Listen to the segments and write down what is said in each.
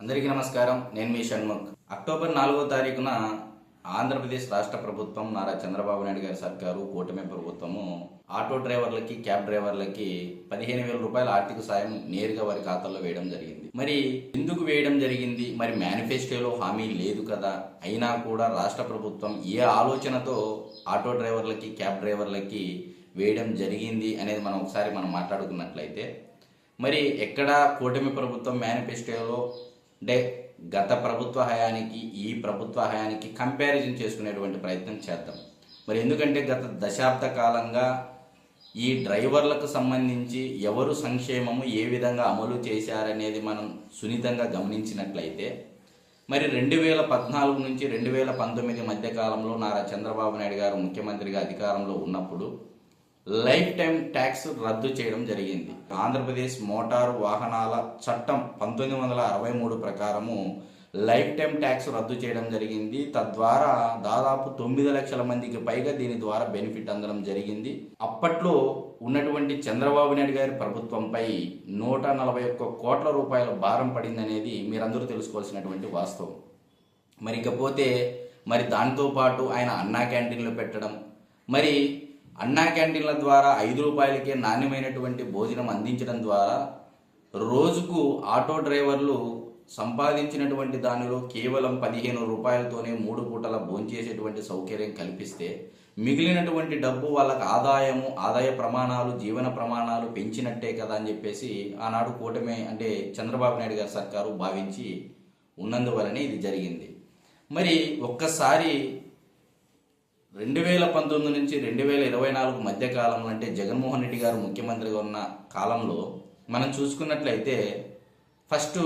అందరికీ నమస్కారం. నేను మీ షణ్ముఖ్. అక్టోబర్ నాలుగో తారీఖున ఆంధ్రప్రదేశ్ రాష్ట్ర ప్రభుత్వం నారా చంద్రబాబు నాయుడు గారి సర్కారు కూటమి ప్రభుత్వము ఆటో డ్రైవర్లకి క్యాబ్ డ్రైవర్లకి పదిహేను వేల రూపాయల ఆర్థిక సాయం నేరుగా వారి ఖాతాల్లో వేయడం జరిగింది. మరి ఎందుకు వేయడం జరిగింది? మరి మేనిఫెస్టోలో హామీ లేదు కదా? అయినా కూడా రాష్ట్ర ప్రభుత్వం ఏ ఆలోచనతో ఆటో డ్రైవర్లకి క్యాబ్ డ్రైవర్లకి వేయడం జరిగింది అనేది మనం ఒకసారి మనం మాట్లాడుకున్నట్లయితే మరి ఎక్కడ కూటమి ప్రభుత్వం మేనిఫెస్టోలో అంటే గత ప్రభుత్వ హయానికి ఈ ప్రభుత్వ హయానికి కంపారిజన్ చేసుకునేటువంటి ప్రయత్నం చేద్దాం. మరి ఎందుకంటే గత దశాబ్ద కాలంగా ఈ డ్రైవర్లకు సంబంధించి ఎవరు సంక్షేమము ఏ విధంగా అమలు చేశారనేది మనం సున్నితంగా గమనించినట్లయితే మరి రెండు వేల పద్నాలుగు నుంచి రెండు వేల పంతొమ్మిది మధ్య కాలంలో నారా చంద్రబాబు నాయుడు గారు ముఖ్యమంత్రిగా అధికారంలో ఉన్నప్పుడు లైఫ్ టైం ట్యాక్స్ రద్దు చేయడం జరిగింది. ఆంధ్రప్రదేశ్ మోటారు వాహనాల చట్టం పంతొమ్మిది వందల అరవై మూడు ప్రకారము లైఫ్ టైం ట్యాక్స్ రద్దు చేయడం జరిగింది. తద్వారా దాదాపు తొమ్మిది లక్షల మందికి పైగా దీని ద్వారా బెనిఫిట్ అందడం జరిగింది. అప్పట్లో ఉన్నటువంటి చంద్రబాబు నాయుడు గారి ప్రభుత్వంపై నూట నలభై ఒక్క కోట్ల రూపాయల భారం పడిందనేది మీరందరూ తెలుసుకోవాల్సినటువంటి వాస్తవం. మరి ఇకపోతే మరి దాంతో పాటు ఆయన అన్నా క్యాంటీన్లు పెట్టడం మరి అన్నా క్యాంటీన్ల ద్వారా ఐదు రూపాయలకే నాణ్యమైనటువంటి భోజనం అందించడం ద్వారా రోజుకు ఆటో డ్రైవర్లు సంపాదించినటువంటి దానిలో కేవలం పదిహేను రూపాయలతోనే మూడు పూటల భోంచేసేటువంటి సౌకర్యం కల్పిస్తే మిగిలినటువంటి డబ్బు వాళ్ళకి ఆదాయము ఆదాయ ప్రమాణాలు జీవన ప్రమాణాలు పెంచినట్టే కదా అని చెప్పేసి ఆనాడు కూటమి అంటే చంద్రబాబు నాయుడు గారి సర్కారు భావించి ఉన్నందువలనే ఇది జరిగింది. మరి ఒక్కసారి రెండు వేల పంతొమ్మిది నుంచి రెండు వేల ఇరవై నాలుగు మధ్య కాలంలో అంటే జగన్మోహన్ రెడ్డి గారు ముఖ్యమంత్రిగా ఉన్న కాలంలో మనం చూసుకున్నట్లయితే ఫస్ట్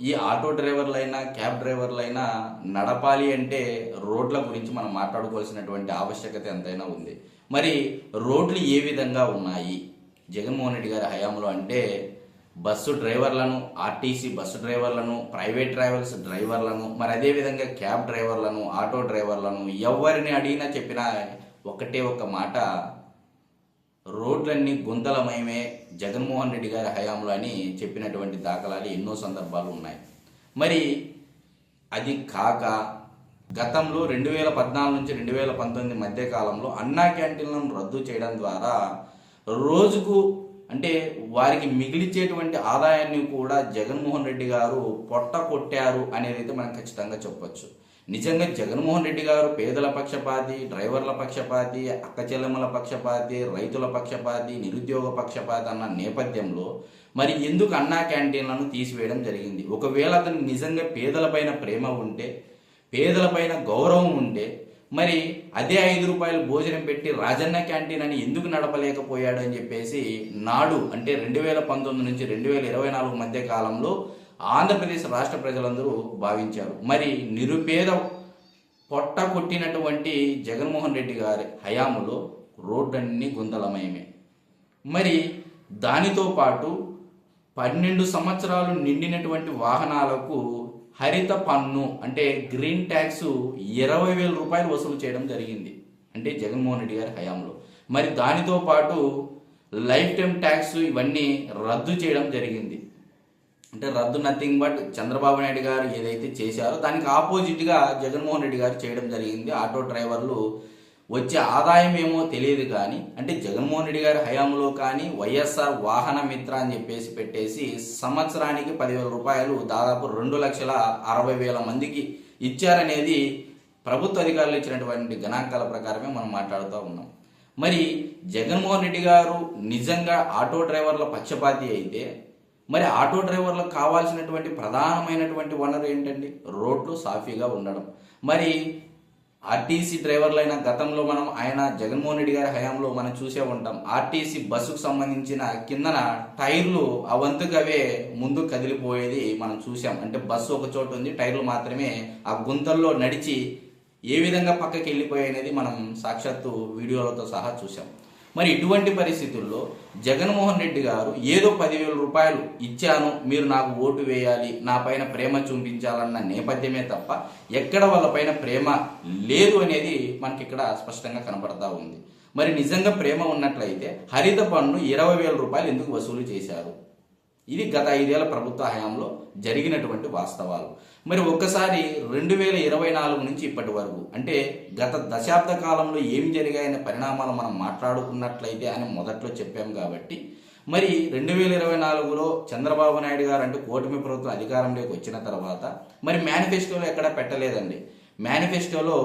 ఈ ఆటో డ్రైవర్లైనా క్యాబ్ డ్రైవర్లైనా నడపాలి అంటే రోడ్ల గురించి మనం మాట్లాడుకోవాల్సినటువంటి ఆవశ్యకత ఎంతైనా ఉంది. మరి రోడ్లు ఏ విధంగా ఉన్నాయి? జగన్మోహన్ రెడ్డి గారి హయాంలో అంటే బస్సు డ్రైవర్లను ఆర్టీసీ బస్సు డ్రైవర్లను ప్రైవేట్ ట్రావెల్స్ డ్రైవర్లను మరి అదేవిధంగా క్యాబ్ డ్రైవర్లను ఆటో డ్రైవర్లను ఎవరిని అడిగినా చెప్పినా ఒకటే ఒక మాట. రోడ్లన్నీ గుంతలమయమే జగన్మోహన్ రెడ్డి గారి హయాంలో అని చెప్పినటువంటి దాఖలాలు ఎన్నో సందర్భాలు ఉన్నాయి. మరి అది కాక గతంలో రెండు వేల పద్నాలుగు నుంచి రెండు వేల పంతొమ్మిది మధ్య కాలంలో అన్నా క్యాంటీన్లను రద్దు చేయడం ద్వారా రోజుకు అంటే వారికి మిగిలిచేటువంటి ఆదాయాన్ని కూడా జగన్మోహన్ రెడ్డి గారు పొట్ట కొట్టారు అనేది అయితే మనం ఖచ్చితంగా చెప్పొచ్చు. నిజంగా జగన్మోహన్ రెడ్డి గారు పేదల పక్షపాతి డ్రైవర్ల పక్షపాతి అక్కచెల్లెమ్మల పక్షపాతి రైతుల పక్షపాతి నిరుద్యోగ పక్షపాతి అన్న నేపథ్యంలో మరి ఎందుకు అన్నా క్యాంటీన్లను తీసివేయడం జరిగింది? ఒకవేళ అతనికి నిజంగా పేదలపైన ప్రేమ ఉంటే పేదలపైన గౌరవం ఉంటే మరి అదే ఐదు రూపాయలు భోజనం పెట్టి రాజన్న క్యాంటీన్ అని ఎందుకు నడపలేకపోయాడు అని చెప్పేసి నాడు అంటే రెండు వేల పంతొమ్మిది నుంచి రెండు వేల ఇరవై నాలుగు మధ్య కాలంలో ఆంధ్రప్రదేశ్ రాష్ట్ర ప్రజలందరూ భావించారు. మరి నిరుపేద పొట్ట కొట్టినటువంటి జగన్మోహన్ రెడ్డి గారి హయాములో రోడ్లన్నీ గుందలమయమే మరి దానితో పాటు పన్నెండు సంవత్సరాలు నిండినటువంటి వాహనాలకు హరిత పన్ను అంటే గ్రీన్ ట్యాక్స్ ఇరవై వేల రూపాయలు వసూలు చేయడం జరిగింది. అంటే జగన్మోహన్ రెడ్డి గారి హయాంలో. మరి దానితో పాటు లైఫ్ టైం ట్యాక్స్ ఇవన్నీ రద్దు చేయడం జరిగింది. అంటే రద్దు నథింగ్ బట్ చంద్రబాబు నాయుడు గారు ఏదైతే చేశారో దానికి ఆపోజిట్గా జగన్మోహన్ రెడ్డి గారు చేయడం జరిగింది. ఆటో డ్రైవర్లు వచ్చే ఆదాయం ఏమో తెలియదు కానీ అంటే జగన్మోహన్ రెడ్డి గారి హయాంలో కానీ వైఎస్ఆర్ వాహన మిత్ర అని చెప్పేసి పెట్టేసి సంవత్సరానికి పదివేల రూపాయలు దాదాపు రెండు లక్షల అరవై వేల మందికి ఇచ్చారనేది ప్రభుత్వ అధికారులు ఇచ్చినటువంటి గణాంకాల ప్రకారమే మనం మాట్లాడుతూ ఉన్నాం. మరి జగన్మోహన్ రెడ్డి గారు నిజంగా ఆటో డ్రైవర్ల పక్షపాతి అయితే మరి ఆటో డ్రైవర్లకు కావాల్సినటువంటి ప్రధానమైనటువంటి వనరు ఏంటండి? రోడ్లు సాఫీగా ఉండడం. మరి ఆర్టీసీ డ్రైవర్లైన గతంలో మనం ఆయన జగన్మోహన్ రెడ్డి గారి హయాంలో మనం చూసే ఉంటాం. ఆర్టీసీ బస్సుకు సంబంధించిన కిందన టైర్లు అవంతుకవే ముందు కదిలిపోయేది మనం చూసాం. అంటే బస్సు ఒక చోట ఉంది టైర్లు మాత్రమే ఆ గుంతల్లో నడిచి ఏ విధంగా పక్కకి వెళ్ళిపోయాయి అనేది మనం సాక్షాత్తు వీడియోలతో సహా చూసాం. మరి ఇటువంటి పరిస్థితుల్లో జగన్మోహన్ రెడ్డి గారు ఏదో పదివేల రూపాయలు ఇచ్చాను మీరు నాకు ఓటు వేయాలి నా పైన ప్రేమ చూపించాలన్న నేపథ్యమే తప్ప ఎక్కడ వాళ్ళపైన ప్రేమ లేదు అనేది మనకి ఇక్కడ స్పష్టంగా కనపడతా ఉంది. మరి నిజంగా ప్రేమ ఉన్నట్లయితే హరిత పన్ను ఇరవై వేల రూపాయలు ఎందుకు వసూలు చేశారు? ఇది గత ఐదేళ్ళ ప్రభుత్వ హయాంలో జరిగినటువంటి వాస్తవాలు. మరి ఒక్కసారి రెండు వేల ఇరవై నాలుగు నుంచి ఇప్పటి వరకు అంటే గత దశాబ్ద కాలంలో ఏం జరిగాయనే పరిణామాలు మనం మాట్లాడుకున్నట్లయితే అని మొదట్లో చెప్పాం కాబట్టి మరి రెండు వేల ఇరవై నాలుగులో చంద్రబాబు నాయుడు గారు అంటే కూటమి ప్రభుత్వం అధికారంలోకి వచ్చిన తర్వాత మరి మేనిఫెస్టోలో ఎక్కడ పెట్టలేదండి. మేనిఫెస్టోలో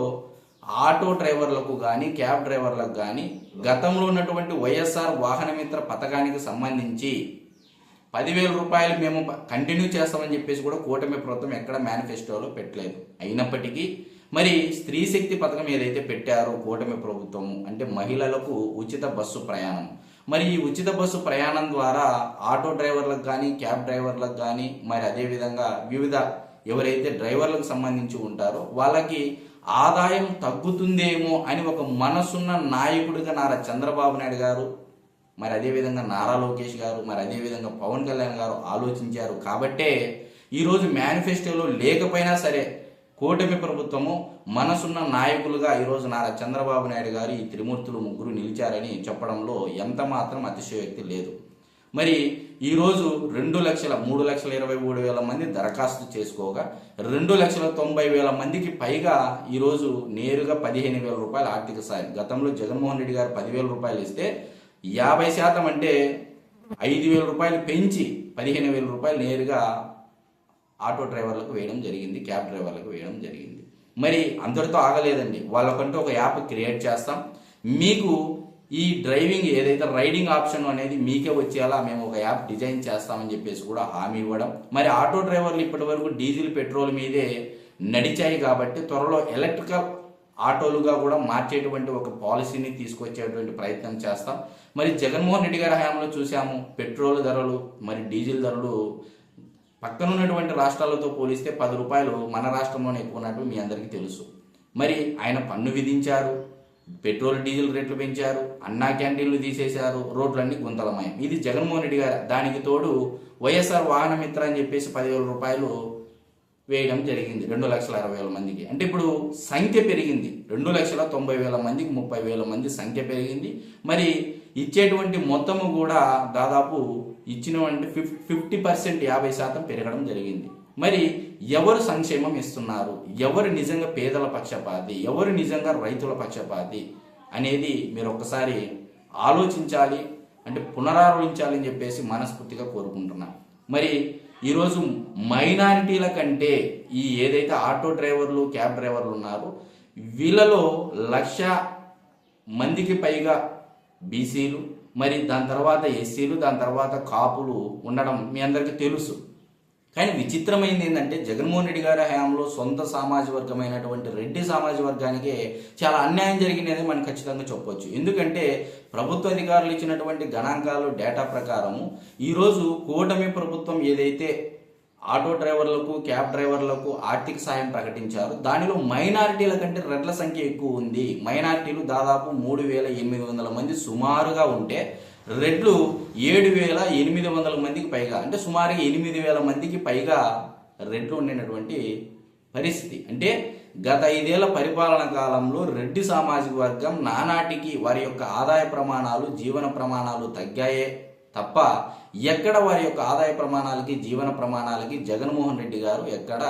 ఆటో డ్రైవర్లకు కానీ క్యాబ్ డ్రైవర్లకు కానీ గతంలో ఉన్నటువంటి వైఎస్ఆర్ వాహనమిత్ర పథకానికి సంబంధించి పదివేల రూపాయలు మేము కంటిన్యూ చేస్తామని చెప్పేసి కూడా కూటమి ప్రభుత్వం ఎక్కడ మేనిఫెస్టోలో పెట్టలేదు. అయినప్పటికీ మరి స్త్రీ శక్తి పథకం ఏదైతే పెట్టారో కూటమి ప్రభుత్వం అంటే మహిళలకు ఉచిత బస్సు ప్రయాణం. మరి ఈ ఉచిత బస్సు ప్రయాణం ద్వారా ఆటో డ్రైవర్లకు కానీ క్యాబ్ డ్రైవర్లకు కానీ మరి అదేవిధంగా వివిధ ఎవరైతే డ్రైవర్లకు సంబంధించి ఉంటారో వాళ్ళకి ఆదాయం తగ్గుతుందేమో అని ఒక మనసున్న నాయకుడిగా నారా చంద్రబాబు నాయుడు గారు మరి అదేవిధంగా నారా లోకేష్ గారు మరి అదేవిధంగా పవన్ కళ్యాణ్ గారు ఆలోచించారు. కాబట్టే ఈరోజు మేనిఫెస్టోలో లేకపోయినా సరే కూటమి ప్రభుత్వము మనసున్న నాయకులుగా ఈరోజు నారా చంద్రబాబు నాయుడు గారు ఈ త్రిమూర్తులు ముగ్గురు నిలిచారని చెప్పడంలో ఎంత మాత్రం అతిశయోక్తి లేదు. మరి ఈరోజు రెండు లక్షల మూడు లక్షల ఇరవై మూడు వేల మంది దరఖాస్తు చేసుకోగా రెండు లక్షల తొంభై వేల మందికి పైగా ఈరోజు నేరుగా పదిహేను వేల రూపాయల ఆర్థిక సాయం. గతంలో జగన్మోహన్ రెడ్డి గారు పదివేల రూపాయలు ఇస్తే యాభై శాతం అంటే ఐదు వేల రూపాయలు పెంచి పదిహేను వేల రూపాయలు నేరుగా ఆటో డ్రైవర్లకు వేయడం జరిగింది క్యాబ్ డ్రైవర్లకు వేయడం జరిగింది. మరి అందరితో ఆగలేదండి. వాళ్ళకంటూ ఒక యాప్ క్రియేట్ చేస్తాం. మీకు ఈ డ్రైవింగ్ ఏదైతే రైడింగ్ ఆప్షన్ అనేది మీకే వచ్చేలా మేము ఒక యాప్ డిజైన్ చేస్తామని చెప్పేసి కూడా హామీ ఇవ్వడం. మరి ఆటో డ్రైవర్లు ఇప్పటి వరకు డీజిల్ పెట్రోల్ మీదే నడిచాయి కాబట్టి త్వరలో ఎలక్ట్రికల్ ఆటోలుగా కూడా మార్చేటువంటి ఒక పాలసీని తీసుకొచ్చేటువంటి ప్రయత్నం చేస్తాం. మరి జగన్మోహన్ రెడ్డి గారి హయాంలో చూసాము పెట్రోల్ ధరలు మరి డీజిల్ ధరలు. పక్కన ఉన్నటువంటి రాష్ట్రాలతో పోలిస్తే పది రూపాయలు మన రాష్ట్రంలోనే ఎక్కువ ఉన్నట్టు మీ అందరికీ తెలుసు. మరి ఆయన పన్ను విధించారు పెట్రోల్ డీజిల్ రేట్లు పెంచారు అన్నా క్యాంటీన్లు తీసేశారు రోడ్లన్నీ గుంతలమయం. ఇది జగన్మోహన్ రెడ్డి గారు దానికి తోడు వైఎస్ఆర్ వాహనమిత్ర అని చెప్పేసి పదివేల రూపాయలు వేయడం జరిగింది రెండు లక్షల అరవై వేల మందికి. అంటే ఇప్పుడు సంఖ్య పెరిగింది. రెండు లక్షల తొంభై వేల మందికి ముప్పై వేల మంది సంఖ్య పెరిగింది. మరి ఇచ్చేటువంటి మొత్తము కూడా దాదాపు ఇచ్చినటువంటి ఫిఫ్ ఫిఫ్టీ పర్సెంట్ యాభై శాతం పెరగడం జరిగింది. మరి ఎవరు సంక్షేమం ఇస్తున్నారు? ఎవరు నిజంగా పేదల పక్షపాతి? ఎవరు నిజంగా రైతుల పక్షపాతి? అనేది మీరు ఒక్కసారి ఆలోచించాలి. అంటే పునరాలోచించాలని చెప్పేసి మనస్ఫూర్తిగా కోరుకుంటున్నాను. మరి ఈరోజు మైనారిటీల కంటే ఈ ఏదైతే ఆటో డ్రైవర్లు క్యాబ్ డ్రైవర్లు ఉన్నారో వీళ్ళలో లక్ష మందికి పైగా బీసీలు మరి దాని తర్వాత ఎస్సీలు దాని తర్వాత కాపులు ఉండడం మీ అందరికీ తెలుసు. కానీ విచిత్రమైంది ఏంటంటే జగన్మోహన్ రెడ్డి గారి హయాంలో సొంత సామాజిక వర్గమైనటువంటి రెడ్డి సామాజిక వర్గానికి చాలా అన్యాయం జరిగినది మనం ఖచ్చితంగా చెప్పొచ్చు. ఎందుకంటే ప్రభుత్వ అధికారులు ఇచ్చినటువంటి గణాంకాలు డేటా ప్రకారము ఈరోజు కూటమి ప్రభుత్వం ఏదైతే ఆటో డ్రైవర్లకు క్యాబ్ డ్రైవర్లకు ఆర్థిక సాయం ప్రకటించారు దానిలో మైనారిటీల కంటే రెడ్ల సంఖ్య ఎక్కువ ఉంది. మైనారిటీలు దాదాపు మూడు వేల ఎనిమిది వందల మంది సుమారుగా ఉంటే రెడ్లు ఏడు వేల ఎనిమిది వందల మందికి పైగా అంటే సుమారుగా ఎనిమిది వేల మందికి పైగా రెడ్లు ఉండినటువంటి పరిస్థితి. అంటే గత ఐదేళ్ళ పరిపాలన కాలంలో రెడ్డి సామాజిక వర్గం నానాటికి వారి యొక్క ఆదాయ ప్రమాణాలు జీవన ప్రమాణాలు తగ్గాయే తప్ప ఎక్కడ వారి యొక్క ఆదాయ ప్రమాణాలకి జీవన ప్రమాణాలకి జగన్మోహన్ రెడ్డి గారు ఎక్కడ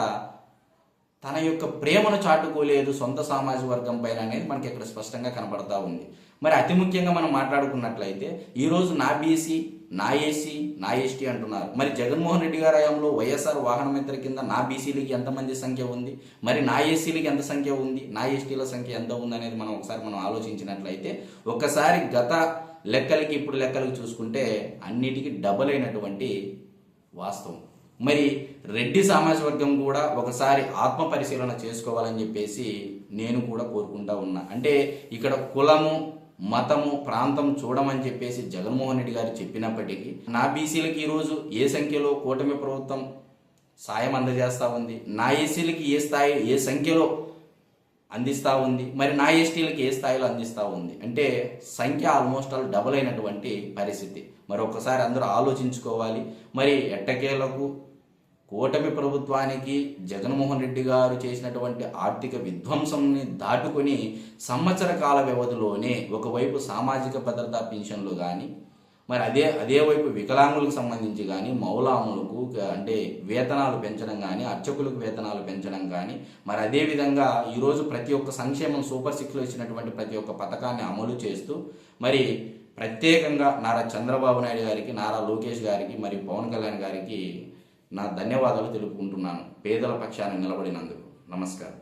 తన యొక్క ప్రేమను చాటుకోలేదు సొంత సామాజిక వర్గం పైన అనేది మనకి ఇక్కడ స్పష్టంగా కనబడతా ఉంది. మరి అతి ముఖ్యంగా మనం మాట్లాడుకున్నట్లయితే ఈరోజు నా బీసీ నా ఏసీ నా ఎస్టీ అంటున్నారు. మరి జగన్మోహన్ రెడ్డి గారి హయాంలో వైఎస్ఆర్ వాహన మిత్ర కింద నా బీసీలకి ఎంతమంది సంఖ్య ఉంది? మరి నా ఏసీలకి ఎంత సంఖ్య ఉంది? నా ఎస్టీల సంఖ్య ఎంత ఉంది అనేది మనం ఒకసారి మనం ఆలోచించినట్లయితే ఒకసారి గత లెక్కలకి ఇప్పుడు లెక్కలకి చూసుకుంటే అన్నిటికీ డబుల్ అయినటువంటి వాస్తవం. మరి రెడ్డి సమాజ వర్గం కూడా ఒకసారి ఆత్మ పరిశీలన చేసుకోవాలని చెప్పేసి నేను కూడా కోరుకుంటా ఉన్నా. అంటే ఇక్కడ కులము మతము ప్రాంతం చూడమని చెప్పేసి జగన్మోహన్ రెడ్డి గారు చెప్పినప్పటికీ నా బీసీలకి ఈరోజు ఏ సంఖ్యలో కూటమి ప్రభుత్వం సాయం అందజేస్తూ ఉంది? నా ఏసీలకి ఏ స్థాయి ఏ సంఖ్యలో అందిస్తూ ఉంది? మరి నా ఎస్టీలకి ఏ స్థాయిలో అందిస్తూ ఉంది? అంటే సంఖ్య ఆల్మోస్ట్ ఆల్ డబుల్ అయినటువంటి పరిస్థితి. మరి ఒక్కసారి అందరూ ఆలోచించుకోవాలి. మరి ఎట్టకేలకు కూటమి ప్రభుత్వానికి జగన్మోహన్ రెడ్డి గారు చేసినటువంటి ఆర్థిక విధ్వంసంని దాటుకొని సంవత్సర కాల వ్యవధిలోనే ఒకవైపు సామాజిక భద్రతా పెన్షన్లు కానీ మరి అదే అదే వైపు వికలాంగులకు సంబంధించి కానీ మౌలాములకు అంటే వేతనాలు పెంచడం కానీ అర్చకులకు వేతనాలు పెంచడం కానీ మరి అదే విధంగా ఈరోజు ప్రతి ఒక్క సంక్షేమం సూపర్ సిక్స్లో ఇచ్చినటువంటి ప్రతి ఒక్క పథకాన్ని అమలు చేస్తూ మరి ప్రత్యేకంగా నారా చంద్రబాబు నాయుడు గారికి నారా లోకేష్ గారికి మరి పవన్ కళ్యాణ్ గారికి నా ధన్యవాదాలు తెలుపుకుంటున్నాను. పేదల పక్షాన నిలబడినందుకు. నమస్కారం.